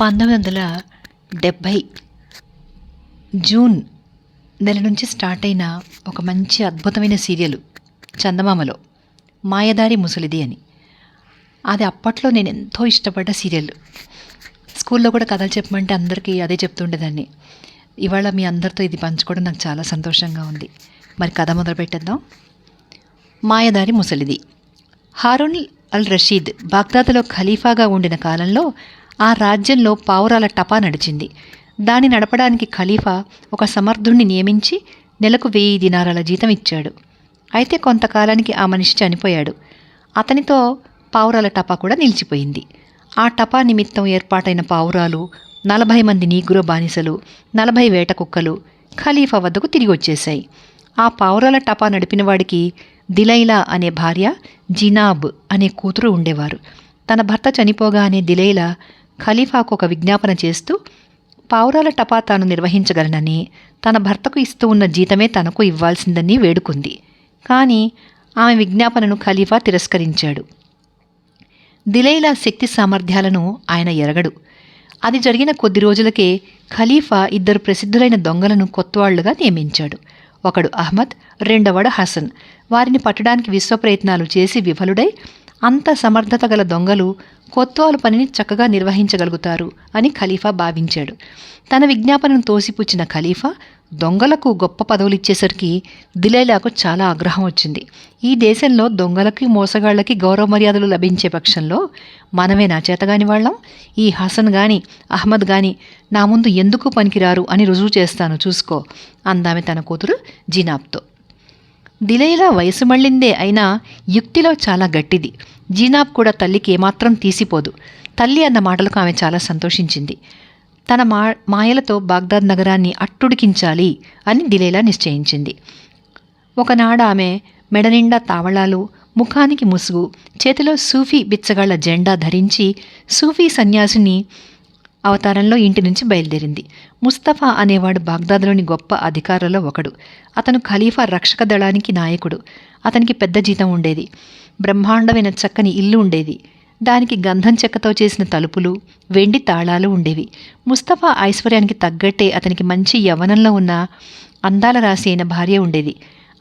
పంతొమ్మిది వందల డెబ్భై జూన్ నెల నుంచి స్టార్ట్ అయిన ఒక మంచి అద్భుతమైన సీరియల్ చందమామలో మాయదారి ముసలిది అని. అది అప్పట్లో నేను ఎంతో ఇష్టపడ్డ సీరియల్. స్కూల్లో కూడా కథలు చెప్పమంటే అందరికీ అదే చెప్తుండేదాన్ని. ఇవాళ మీ అందరితో ఇది పంచుకోవడం నాకు చాలా సంతోషంగా ఉంది. మరి కథ మొదలు పెట్టేద్దాం మాయదారి ముసలిది. హారూన్ అల్ రషీద్ బాగ్దాద్లో ఖలీఫాగా ఉండిన కాలంలో ఆ రాజ్యంలో పావురాల టపా నడిచింది. దాన్ని నడపడానికి ఖలీఫా ఒక సమర్థుణ్ణి నియమించి నెలకు వెయ్యి దినారాల జీతం ఇచ్చాడు. అయితే కొంతకాలానికి ఆ మనిషి చనిపోయాడు. అతనితో పావురాల టపా కూడా నిలిచిపోయింది. ఆ టపా నిమిత్తం ఏర్పాటైన పావురాలు నలభై మంది నీగ్రో బానిసలు నలభై వేట కుక్కలు ఖలీఫా వద్దకు తిరిగి వచ్చేశాయి. ఆ పావురాల టపా నడిపిన వాడికి దిలైలా అనే భార్య జినాబ్ అనే కూతురు ఉండేవారు. తన భర్త చనిపోగానే దిలైలా ఖలీఫాకు ఒక విజ్ఞాపన చేస్తూ పావురాల టపా తాను నిర్వహించగలనని తన భర్తకు ఇస్తూ ఉన్న జీతమే తనకు ఇవ్వాల్సిందని వేడుకుంది. కానీ ఆమె విజ్ఞాపనను ఖలీఫా తిరస్కరించాడు. దిలైలా శక్తి సామర్థ్యాలను ఆయన ఎరగడు. అది జరిగిన కొద్ది రోజులకే ఖలీఫా ఇద్దరు ప్రసిద్ధులైన దొంగలను కొత్తవాళ్ళుగా నియమించాడు. ఒకడు అహ్మద్ రెండవడు హసన్. వారిని పట్టడానికి విశ్వ ప్రయత్నాలు చేసి విఫలుడై అంత సమర్థత గల దొంగలు కొత్వాలు పనిని చక్కగా నిర్వహించగలుగుతారు అని ఖలీఫా భావించాడు. తన విజ్ఞాపనను తోసిపుచ్చిన ఖలీఫా దొంగలకు గొప్ప పదవులు ఇచ్చేసరికి దిలైలాకు చాలా ఆగ్రహం వచ్చింది. ఈ దేశంలో దొంగలకి మోసగాళ్ళకి గౌరవ మర్యాదలు లభించే పక్షంలో మనమే నా చేతగాని వాళ్ళం. ఈ హసన్ గాని అహ్మద్ గాని నా ముందు ఎందుకు పనికిరారు అని రుజువు చేస్తాను చూసుకో అందామె తన కూతురు జీనాబ్తో. దిలైలా వయసు మళ్ళిందే అయినా యుక్తిలో చాలా గట్టిది. జీనాబ్ కూడా తల్లికి ఏమాత్రం తీసిపోదు. తల్లి అన్న మాటలకు ఆమె చాలా సంతోషించింది. తన మా మాయలతో బాగ్దాద్ నగరాన్ని అట్టుడికించాలి అని దిలేలా నిశ్చయించింది. ఒకనాడు ఆమె మెడనిండా తావళాలు ముఖానికి ముసుగు చేతిలో సూఫీ బిచ్చగాళ్ళ జెండా ధరించి సూఫీ సన్యాసిని అవతారంలో ఇంటి నుంచి బయలుదేరింది. ముస్తఫా అనేవాడు బాగ్దాద్లోని గొప్ప అధికారులలో ఒకడు. అతను ఖలీఫా రక్షక దళానికి నాయకుడు. అతనికి పెద్ద జీతం ఉండేది. బ్రహ్మాండమైన చక్కని ఇల్లు ఉండేది. దానికి గంధం చెక్కతో చేసిన తలుపులు వెండి తాళాలు ఉండేవి. ముస్తఫా ఐశ్వర్యానికి తగ్గట్టే అతనికి మంచి యవ్వనంలో ఉన్న అందాల రాశి అయిన భార్య ఉండేది.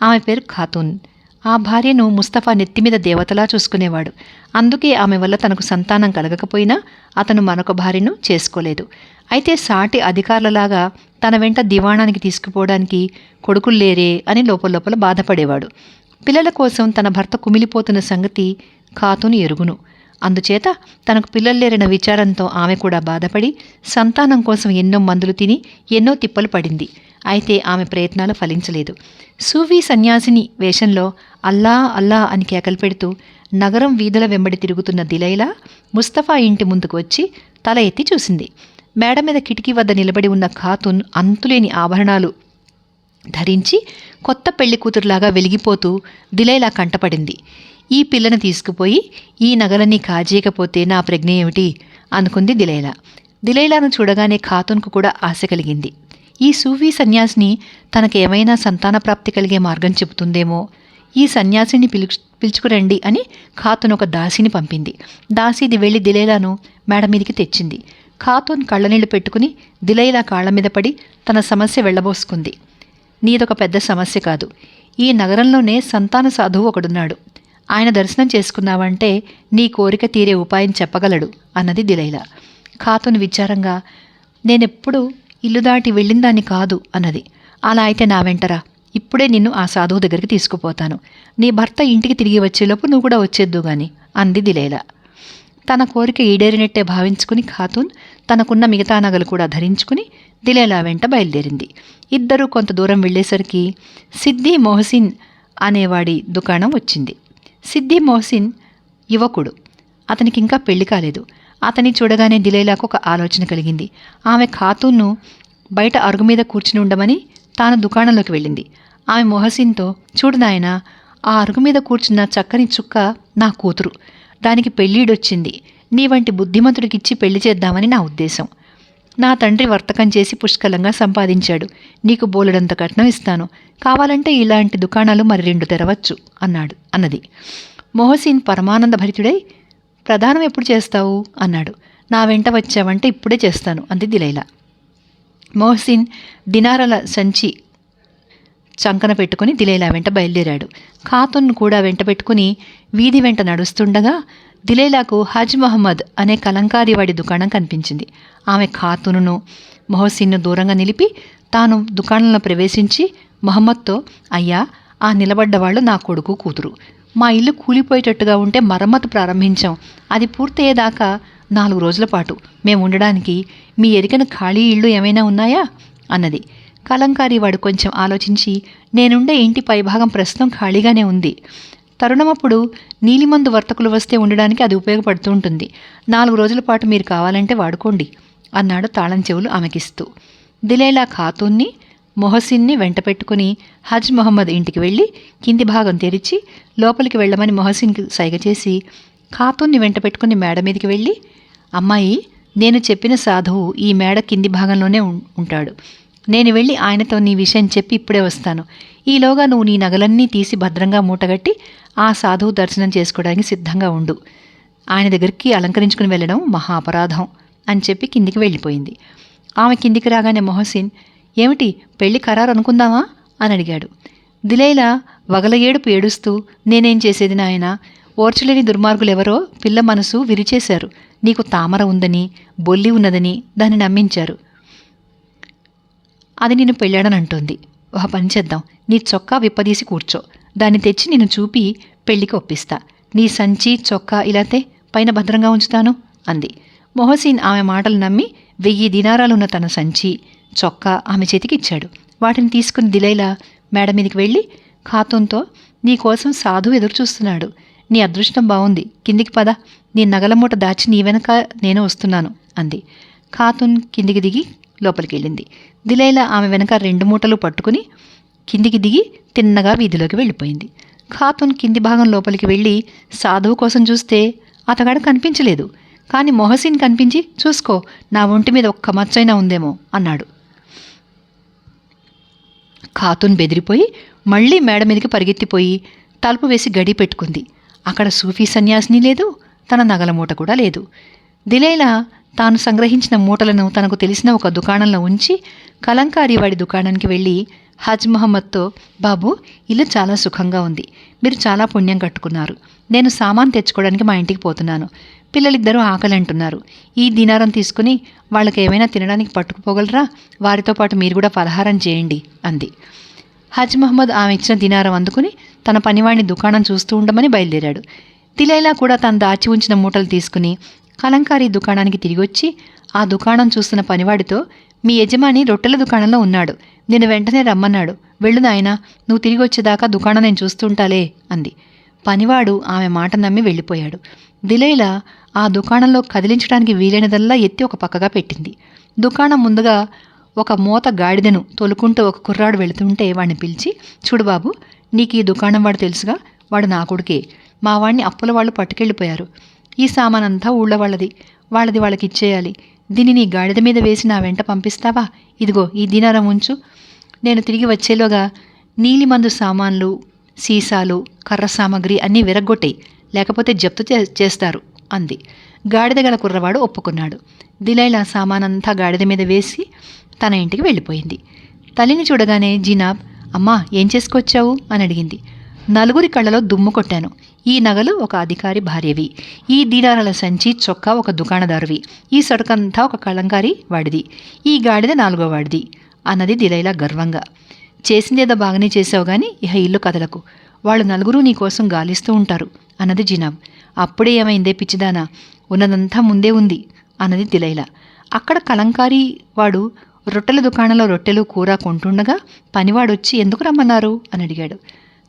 ఆమె పేరు ఖాతూన్. ఆ భార్యను ముస్తఫా నెత్తిమీద దేవతలా చూసుకునేవాడు. అందుకే ఆమె వల్ల తనకు సంతానం కలగకపోయినా అతను మరొక భార్యను చేసుకోలేదు. అయితే సాటి అధికారులలాగా తన వెంట దివాణానికి తీసుకుపోవడానికి కొడుకులు లేరే అని లోపల లోపల బాధపడేవాడు. పిల్లల కోసం తన భర్త కుమిలిపోతున్న సంగతి ఖాతును ఎరుగును. అందుచేత తనకు పిల్లలు లేరిన విచారంతో ఆమె కూడా బాధపడి సంతానం కోసం ఎన్నో మందులు తిని ఎన్నో తిప్పలు పడింది. అయితే ఆమె ప్రయత్నాలు ఫలించలేదు. సూఫీ సన్యాసిని వేషంలో అల్లా అల్లా అని కేకలు పెడుతూ నగరం వీధుల వెంబడి తిరుగుతున్న దిలైలా ముస్తఫా ఇంటి ముందుకు వచ్చి తల ఎత్తి చూసింది. మేడ మీద కిటికీ వద్ద నిలబడి ఉన్న ఖాతున్ అంతులేని ఆభరణాలు ధరించి కొత్త పెళ్ళి కూతురులాగా వెలిగిపోతూ దిలైలా కంటపడింది. ఈ పిల్లను తీసుకుపోయి ఈ నగలన్నీ కాజేయకపోతే నా ప్రజ్ఞ ఏమిటి? అనుకుంది దిలైలా. దిలైలాను చూడగానే ఖాతున్కు కూడా ఆశ కలిగింది. ఈ సూఫీ సన్యాసిని తనకేమైనా సంతాన ప్రాప్తి కలిగే మార్గం చెబుతుందేమో? ఈ సన్యాసిని పిలు పిలుచుకురండి అని ఖాతున్ ఒక దాసిని పంపింది. దాసిది వెళ్ళి దిలైలాను మేడ మీదికి తెచ్చింది. ఖాతున్ కళ్ళనీళ్ళు పెట్టుకుని దిలైలా కాళ్ళ మీద పడి తన సమస్య వెళ్ళబోసుకుంది. నీదొక పెద్ద సమస్య కాదు. ఈ నగరంలోనే సంతాన సాధువు ఒకడున్నాడు. ఆయన దర్శనం చేసుకున్నావంటే నీ కోరిక తీరే ఉపాయం చెప్పగలడు అన్నది దిలైలా. ఖాతున్ విచారంగా నేనెప్పుడు ఇల్లు దాటి వెళ్ళిందాన్ని కాదు అన్నది. అలా అయితే నా వెంటరా ఇప్పుడే నిన్ను ఆ సాధువు దగ్గరికి తీసుకుపోతాను. నీ భర్త ఇంటికి తిరిగి వచ్చేలోపు నువ్వు కూడా వచ్చేద్దు గాని అంది దిలేలా. తన కోరిక ఈడేరినట్టే భావించుకుని ఖాతూన్ తనకున్న మిగతా నగలు కూడా ధరించుకుని దిలేలా వెంట బయలుదేరింది. ఇద్దరూ కొంత దూరం వెళ్ళేసరికి సిద్ధి మొహసిన్ అనేవాడి దుకాణం వచ్చింది. సిద్ధి మొహసిన్ యువకుడు. అతనికి ఇంకా పెళ్ళి కాలేదు. అతని చూడగానే దిలేలాకు ఒక ఆలోచన కలిగింది. ఆమె ఖాతూన్ను బయట అరుగు మీద కూర్చుని ఉండమని తాను దుకాణంలోకి వెళ్ళింది. ఆమె మొహసిన్తో చూడు నాయన ఆ అరుగు మీద కూర్చున్న చక్కని చుక్క నా కూతురు. దానికి పెళ్ళీడొచ్చింది. నీ వంటి బుద్ధిమంతుడికిచ్చి పెళ్ళి చేద్దామని నా ఉద్దేశం. నా తండ్రి వర్తకం చేసి పుష్కలంగా సంపాదించాడు. నీకు బోలెడంత కట్నం ఇస్తాను. కావాలంటే ఇలాంటి దుకాణాలు మరి రెండు తెరవచ్చు అన్నాడు అన్నది. మొహసిన్ పరమానంద భరితుడై ప్రధానం ఎప్పుడు చేస్తావు? అన్నాడు. నా వెంట వచ్చావంటే ఇప్పుడే చేస్తాను అంది దిలైలా. మోహసిన్ డినారల సంచి చంకన పెట్టుకుని దిలైలా వెంట బయలుదేరాడు. ఖాతున్ను కూడా వెంట పెట్టుకుని వీధి వెంట నడుస్తుండగా దిలైలాకు హజ్ మహమ్మద్ అనే కలంకారీ వాడి దుకాణం కనిపించింది. ఆమె ఖాతును మొహసిన్ను దూరంగా నిలిపి తాను దుకాణంలో ప్రవేశించి మహమ్మద్తో అయ్యా ఆ నిలబడ్డవాళ్ళు నా కొడుకు కూతురు. మా ఇల్లు కూలిపోయేటట్టుగా ఉంటే మరమ్మతు ప్రారంభించాం. అది పూర్తయ్యేదాకా నాలుగు రోజుల పాటు. మేము ఉండడానికి మీ ఎరికన ఖాళీ ఇళ్ళు ఏమైనా ఉన్నాయా? అన్నది. కలంకారీ వాడు కొంచెం ఆలోచించి నేనుండే ఇంటి పైభాగం ప్రస్తుతం ఖాళీగానే ఉంది. తరుణమప్పుడు నీలిమందు వర్తకులు వస్తే ఉండడానికి అది ఉపయోగపడుతూ ఉంటుంది. నాలుగు రోజుల పాటు మీరు కావాలంటే వాడుకోండి అన్నాడు తాళం చెవులు ఆమెకిస్తూ. దిలేలా ఖాతూన్ని మొహసిన్ని వెంట పెట్టుకుని హజ్ మొహమ్మద్ ఇంటికి వెళ్ళి కింది భాగం తెరిచి లోపలికి వెళ్ళమని మొహసిన్కి సైగ చేసి ఖాతూన్ని వెంట పెట్టుకుని మేడ మీదకి వెళ్ళి అమ్మాయి నేను చెప్పిన సాధువు ఈ మేడ కింది భాగంలోనే ఉంటాడు. నేను వెళ్ళి ఆయనతో నీ విషయం చెప్పి ఇప్పుడే వస్తాను. ఈలోగా నువ్వు నీ నగలన్నీ తీసి భద్రంగా మూటగట్టి ఆ సాధువు దర్శనం చేసుకోవడానికి సిద్ధంగా ఉండు. ఆయన దగ్గరికి అలంకరించుకుని వెళ్ళడం మహా అపరాధం అని చెప్పి కిందికి వెళ్ళిపోయింది. ఆమె కిందికి రాగానే మొహసిన్ ఏమిటి పెళ్ళి ఖరారు అనుకుందామా అని అడిగాడు. దిలైలా వగల ఏడుపు ఏడుస్తూ నేనేం చేసేది నాయన? ఓర్చలేని దుర్మార్గులెవరో పిల్ల మనసు విరిచేశారు. నీకు తామర ఉందని బొల్లి ఉన్నదని దాన్ని నమ్మించారు. అది నేను పెళ్ళాడనంటోంది. ఒక పని చేద్దాం. నీ చొక్కా విప్పదీసి కూర్చో. దాన్ని తెచ్చి నేను చూపి పెళ్ళికి ఒప్పిస్తా. నీ సంచి చొక్కా ఇలాతే పైన భద్రంగా ఉంచుతాను అంది. మొహసీన్ ఆమె మాటలు నమ్మి వెయ్యి దినారాలున్న తన సంచి చొక్కా ఆమె చేతికి ఇచ్చాడు. వాటిని తీసుకుని దిలైలా మేడ మీదకి వెళ్ళి ఖాతూన్తో నీ కోసం సాధు ఎదురు చూస్తున్నాడు నీ అదృష్టం బాగుంది కిందికి పద. నీ నగల మూట దాచి నీ వెనక నేను వస్తున్నాను అంది. ఖాతూన్ కిందికి దిగి లోపలికి వెళ్ళింది. దిలైలా ఆమె వెనక రెండు మూటలు పట్టుకుని కిందికి దిగి తిన్నగా వీధిలోకి వెళ్ళిపోయింది. ఖాతూన్ కింది భాగం లోపలికి వెళ్ళి సాధువు కోసం చూస్తే అతగాడు కనిపించలేదు. కానీ మొహసీన్ కనిపించి చూసుకో. నా ఒంటి మీద ఒక్క మచ్చైనా ఉందేమో అన్నాడు. ఖాతున్ బెదిరిపోయి మళ్ళీ మేడ మీదకి పరిగెత్తిపోయి తలుపు వేసి గడి పెట్టుకుంది. అక్కడ సూఫీ సన్యాసిని లేదు తన నగల మూట కూడా లేదు. దిలైలా తాను సంగ్రహించిన మూటలను తనకు తెలిసిన ఒక దుకాణంలో ఉంచి కలంకారీ వాడి దుకాణానికి వెళ్ళి హజ్ మహమ్మద్తో బాబు ఇల్లు చాలా సుఖంగా ఉంది. మీరు చాలా పుణ్యం కట్టుకున్నారు. నేను సామాన్ తెచ్చుకోవడానికి మా ఇంటికి పోతున్నాను. పిల్లలిద్దరూ ఆకలి అంటున్నారు ఈ దినారం తీసుకుని వాళ్ళకి ఏమైనా తినడానికి పట్టుకుపోగలరా? వారితో పాటు మీరు కూడా పలహారం చేయండి అంది. హజ్ మహమ్మద్ ఆమె ఇచ్చిన దినారం అందుకుని తన పనివాడిని దుకాణం చూస్తూ ఉండమని బయలుదేరాడు. తిలైలా కూడా తను దాచి ఉంచిన మూటలు తీసుకుని కలంకారీ దుకాణానికి తిరిగి వచ్చి ఆ దుకాణం చూస్తున్న పనివాడితో మీ యజమాని రొట్టెల దుకాణంలో ఉన్నాడు. నేను వెంటనే రమ్మన్నాడు. వెళ్ళు నాయనా నువ్వు తిరిగి వచ్చేదాకా దుకాణం నేను చూస్తుంటాలే అంది. పనివాడు ఆమె మాట నమ్మి వెళ్ళిపోయాడు. దిలైలా ఆ దుకాణంలో కదిలించడానికి వీలైనదల్లా ఎత్తి ఒక పక్కగా పెట్టింది. దుకాణం ముందుగా ఒక మూత గాడిదను తొలుకుంటూ ఒక కుర్రాడు వెళుతుంటే వాడిని పిలిచి చూడు బాబు నీకు ఈ దుకాణం వాడు తెలుసుగా వాడు నా కొడుకే. మా వాడిని అప్పుల వాళ్ళు పట్టుకెళ్ళిపోయారు. ఈ సామానంతా ఊళ్ళో వాళ్ళది. వాళ్ళది వాళ్ళకి ఇచ్చేయాలి దీనిని గాడిద మీద వేసి నా వెంట పంపిస్తావా? ఇదిగో ఈ దినారం ఉంచు నేను తిరిగి వచ్చేలోగా నీలిమందు సామాన్లు సీసాలు కర్ర సామాగ్రి అన్నీ విరగ్గొట్టాయి. లేకపోతే జప్తు చే- చేస్తారు అంది. గాడిద గల కుర్రవాడు ఒప్పుకున్నాడు. దిలైలా సామానంతా గాడిద మీద వేసి తన ఇంటికి వెళ్ళిపోయింది. తల్లిని చూడగానే జీనాబ్ అమ్మా ఏం చేసుకొచ్చావు? అని అడిగింది. నలుగురి కళ్ళలో దుమ్ము కొట్టాను. ఈ నగలు ఒక అధికారి భార్యవి. ఈ దీనారాల సంచి చొక్కా ఒక దుకాణదారువి. ఈ సరుకంతా ఒక కళంకారి వాడిది. ఈ గాడిద నాలుగో వాడిది. అన్నది దిలైలా గర్వంగా. చేసిందేదో బాగానే చేసావు గాని ఇహ ఇల్లు కథలకు వాళ్ళు నలుగురు నీకోసం గాలిస్తూ ఉంటారు అన్నది జినాబ్. అప్పుడే ఏమైందే పిచ్చిదానా? ఉన్నదంతా ముందే ఉంది అన్నది దిలైలా. అక్కడ కలంకారీ వాడు రొట్టెల దుకాణంలో రొట్టెలు కూర కొంటుండగా పనివాడొచ్చి ఎందుకు రమ్మన్నారు? అని అడిగాడు.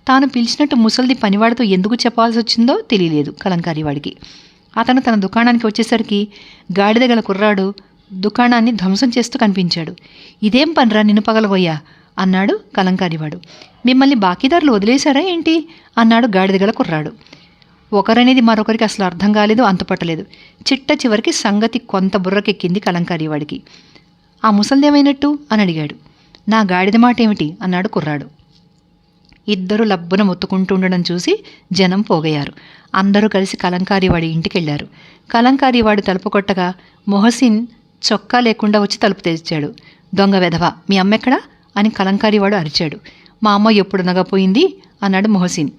తాను పిలిచినట్టు ముసలిది పనివాడితో ఎందుకు చెప్పాల్సి వచ్చిందో తెలియలేదు కలంకారీ వాడికి. అతను తన దుకాణానికి వచ్చేసరికి గాడిద గల కుర్రాడు దుకాణాన్ని ధ్వంసం చేస్తూ కనిపించాడు. ఇదేం పనిరా నిన్ను పగలగొయ్యా? అన్నాడు కలంకారీవాడు మిమ్మల్ని బాకీదారులు వదిలేశారా ఏంటి? అన్నాడు గాడిద గల కుర్రాడు. ఒకరనేది మరొకరికి అసలు అర్థం కాలేదు అంతుపట్టలేదు. చిట్ట చివరికి సంగతి కొంత బుర్రకెక్కింది కలంకారివాడికి ఆ ముసల్దేమైనట్టు? అని అడిగాడు. నా గాడిద మాట ఏమిటి అన్నాడు కుర్రాడు. ఇద్దరు లబ్బున మొత్తుకుంటూ ఉండడం చూసి జనం పోగయ్యారు. అందరూ కలిసి కలంకారీ వాడి కలంకారీవాడు తలుపు కొట్టగా మొహసిన్ చొక్కా లేకుండా వచ్చి తలుపు తెరిచాడు. దొంగ వెధవ మీ అమ్మెక్కడా? అని కలంకారీవాడు అరిచాడు. మా అమ్మ ఎప్పుడు నగపోయింది? అన్నాడు మొహసిన్.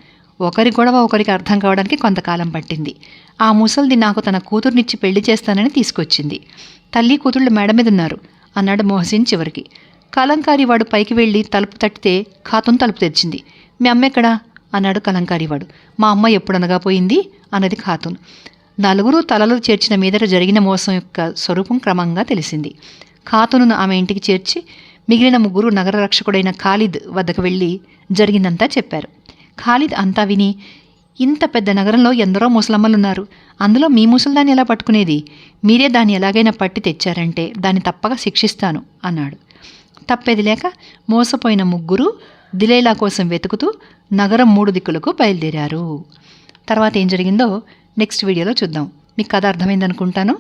ఒకరి గొడవ ఒకరికి అర్థం కావడానికి కొంతకాలం పట్టింది. ఆ ముసల్ది నాకు తన కూతుర్నిచ్చి పెళ్ళి చేస్తానని తీసుకొచ్చింది. తల్లి కూతుళ్ళు మేడ మీద ఉన్నారు అన్నాడు మొహసిన్ చివరికి. కలంకారీవాడు పైకి వెళ్ళి తలుపు తట్టితే ఖాతున్ తలుపు తెరిచింది. మీ అమ్మ ఎక్కడా? అన్నాడు కలంకారీవాడు మా అమ్మ ఎప్పుడనగా పోయింది? అన్నది ఖాతున్. నలుగురు తలలు చేర్చిన మీదట జరిగిన మోసం యొక్క స్వరూపం క్రమంగా తెలిసింది. ఖాతును ఆమె ఇంటికి చేర్చి మిగిలిన ముగ్గురు నగర రక్షకుడైన ఖాలిద్ వద్దకు వెళ్ళి జరిగిందంతా చెప్పారు. ఖాలిద్ అంతా విని ఇంత పెద్ద నగరంలో ఎందరో ముసలమ్మలున్నారు. అందులో మీ ముసల్దాన్ని ఎలా పట్టుకునేది? మీరే దాన్ని ఎలాగైనా పట్టి తెచ్చారంటే దాన్ని తప్పక శిక్షిస్తాను అన్నాడు. తప్పేది లేక మోసపోయిన ముగ్గురు దిలేలా కోసం వెతుకుతూ నగరం మూడు దిక్కులకు బయలుదేరారు. తర్వాత ఏం జరిగిందో నెక్స్ట్ వీడియోలో చూద్దాం. మీకు కథ అర్థమైందనుకుంటాను.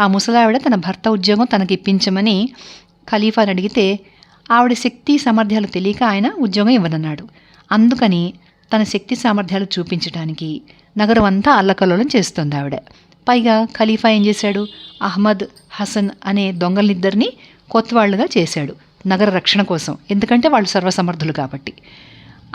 ఆ ముసలావిడ తన భర్త ఉద్యోగం తనకి ఇప్పించమని ఖలీఫాని అడిగితే ఆవిడ శక్తి సామర్థ్యాలు తెలియక ఆయన ఉద్యోగం ఇవ్వనన్నాడు. అందుకని తన శక్తి సామర్థ్యాలు చూపించడానికి నగరం అంతా అల్లకల్లోలం చేస్తుంది ఆవిడ. పైగా ఖలీఫా ఏం చేశాడు? అహ్మద్ హసన్ అనే దొంగలిద్దరిని కొత్తవాళ్ళుగా చేశాడు. నగర రక్షణ కోసం. ఎందుకంటే వాళ్ళు సర్వసమర్థులు కాబట్టి.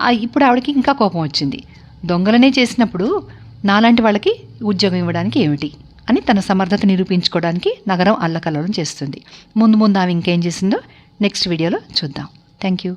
ఇప్పుడు ఆవిడకి ఇంకా కోపం వచ్చింది. దొంగలనే చేసినప్పుడు నాలాంటి వాళ్ళకి ఉద్యోగం ఇవ్వడానికి ఏమిటి? అని తన సమర్థత నిరూపించుకోవడానికి నగరం అల్లకల్లోలం చేస్తుంది. ముందు ముందు ఆమె ఇంకేం చేసిందో నెక్స్ట్ వీడియోలో చూద్దాం. Thank you